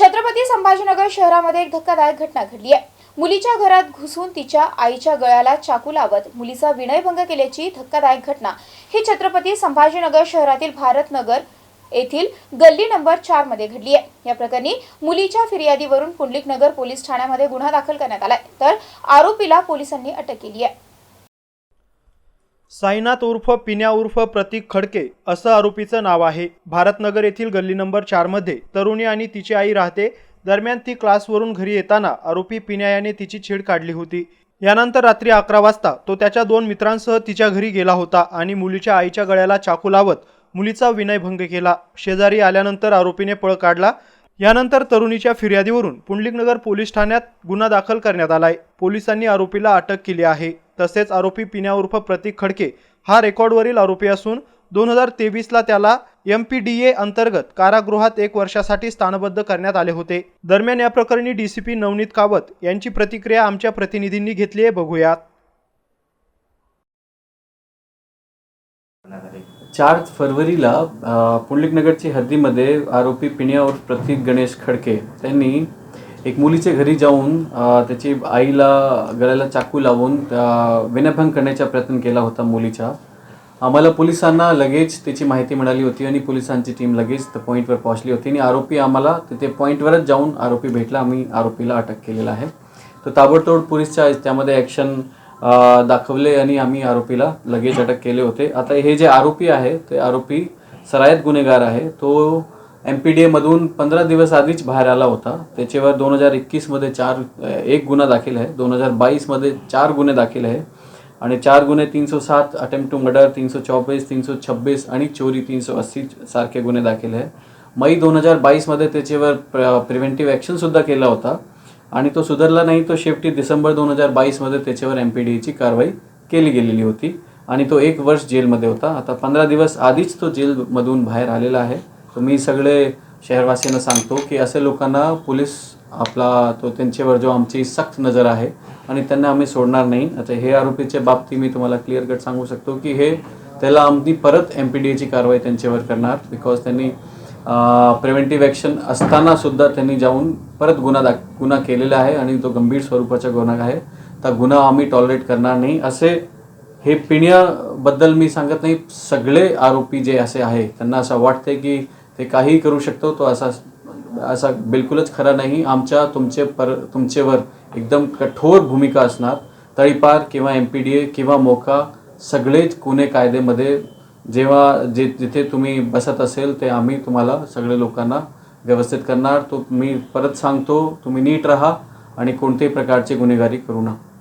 छत्रपती संभाजीनगर शहरामध्ये एक धक्कादायक घटना घडली आहे. मुलीच्या घरात घुसून तिच्या आईच्या गळ्याला चाकू लावत मुलीचा विनयभंग केल्याची धक्कादायक घटना. ही छत्रपती संभाजीनगर शहरातील भारतनगर येथील गल्ली नंबर चारमध्ये घडली आहे. या प्रकरणी मुलीच्या फिर्यादीवरून पुंडलिक नगर पोलीस ठाण्यामध्ये गुन्हा दाखल करण्यात आलाय. तर आरोपीला पोलिसांनी अटक केली आहे. साईनाथ उर्फ पिन्या उर्फ प्रतीक खडके असं आरोपीचं नाव आहे. भारतनगर येथील गल्ली नंबर चारमध्ये तरुणी आणि तिची आई राहते. दरम्यान ती क्लासवरून घरी येताना आरोपी पिन्या याने तिची छेड काढली होती. यानंतर रात्री अकरा वाजता तो त्याच्या दोन मित्रांसह तिच्या घरी गेला होता आणि मुलीच्या आईच्या गळ्याला चाकू लावत मुलीचा विनयभंग केला. शेजारी आल्यानंतर आरोपीने पळ काढला. यानंतर तरुणीच्या फिर्यादीवरून पुंडलिकनगर पोलीस ठाण्यात गुन्हा दाखल करण्यात आलाय. पोलिसांनी आरोपीला अटक केली आहे. तसेच आरोपी पिण्या उर्फ प्रतीक खडके हा रेकॉर्डवरील आरोपी असून दोन हजार तेवीसला त्याला एम पी डी ए अंतर्गत कारागृहात एक वर्षासाठी स्थानबद्ध करण्यात आले होते. दरम्यान या प्रकरणी D C P Navneet Kawat यांची प्रतिक्रिया आमच्या प्रतिनिधींनी घेतली आहे. बघूयात. चार फरवरीला पुंडलिकनगरची हद्दीमध्ये आरोपी पिण्यावर प्रतीक गणेश खडके त्यांनी एक मुलीच्या घरी जाऊन त्याची आईला गळ्याला चाकू लावून अ, विनयभंग करण्याचा प्रयत्न केला होता मुलीच्या आम्हाला पोलिसांना लगेच त्याची माहिती मिळाली होती आणि पोलिसांची टीम लगेच त्या पॉईंटवर पोहोचली होती आणि आरोपी आम्हाला तिथे पॉईंटवरच जाऊन आरोपी भेटला. आम्ही आरोपीला अटक केलेला आहे. तर ताबडतोब पोलीसच्या त्यामध्ये ॲक्शन दाखवले आणि आम्ही आरोपीला लगेच अटक केले होते. आता हे जे आरोपी आहे ते आरोपी सरायत गुन्हेगार आहे. तो एम पी डी एमधून पंधरा दिवस आधीच बाहेर आला होता. त्याच्यावर दोन हजार एकवीसमध्ये चार एक गुन्हा दाखल आहे. दोन हजार बावीसमध्ये चार गुन्हे दाखल आहे. आणि चार गुन्हे तीनशे सात अटेम्प्ट टू मर्डर तीनशे चौबीस तीनशे छब्बीस आणि चोरी तीनशे अस्सी सारखे गुन्हे दाखल आहे. मई दोन हजार बावीसमध्ये त्याच्यावर प्र प्रिव्हेंटिव्ह ॲक्शनसुद्धा केला होता. आणि तो सुधारला नाही तो शेवटी डिसेंबर दोन हजार बावीसमध्ये त्याच्यावर एम पी डी एची कारवाई केली गेलेली होती. आणि तो एक वर्ष जेलमध्ये होता. आता पंधरा दिवस आधीच तो जेलमधून बाहेर आलेला आहे. तर मी सगळे शहरवासियांना सांगतो की असे लोकांना पोलीस आपला तो त्यांच्यावर जो आमची सक्त नजर आहे आणि त्यांना आम्ही सोडणार नाही. आता हे आरोपीच्या बाबतीत मी तुम्हाला क्लिअर कट सांगू शकतो की हे त्याला आम्ही परत एम पी डी एची कारवाई त्यांच्यावर करणार बिकॉज त्यांनी प्रिव्हेंटिव्ह ॲक्शन असताना सुद्धा त्यांनी जाऊन परत गुन्हा दाख गुन्हा केलेला आहे आणि तो गंभीर स्वरूपाचा गुन्हा आहे. तर गुन्हा आम्ही टॉलरेट करणार नाही. असे हे पिण्याबद्दल मी सांगत नाही. सगळे आरोपी जे असे आहे त्यांना असं वाटते की ते काहीही करू शकतो तो असा असा बिलकुलच खरा नाही. आमच्या तुमचे पर तुमचेवर एकदम कठोर भूमिका असणार. तळीपार किंवा एम पी डी ए किंवा मोका सगळेच गुन्हे कायदेमध्ये जेव्हा जे जिथे तुम्ही बसत असेल ते आम्ही तुम्हाला सगळे लोकांना व्यवस्थित करणार. तो मी परत सांगतो तुम्ही नीट राहा आणि कोणत्याही प्रकारची गुन्हेगारी करू नका.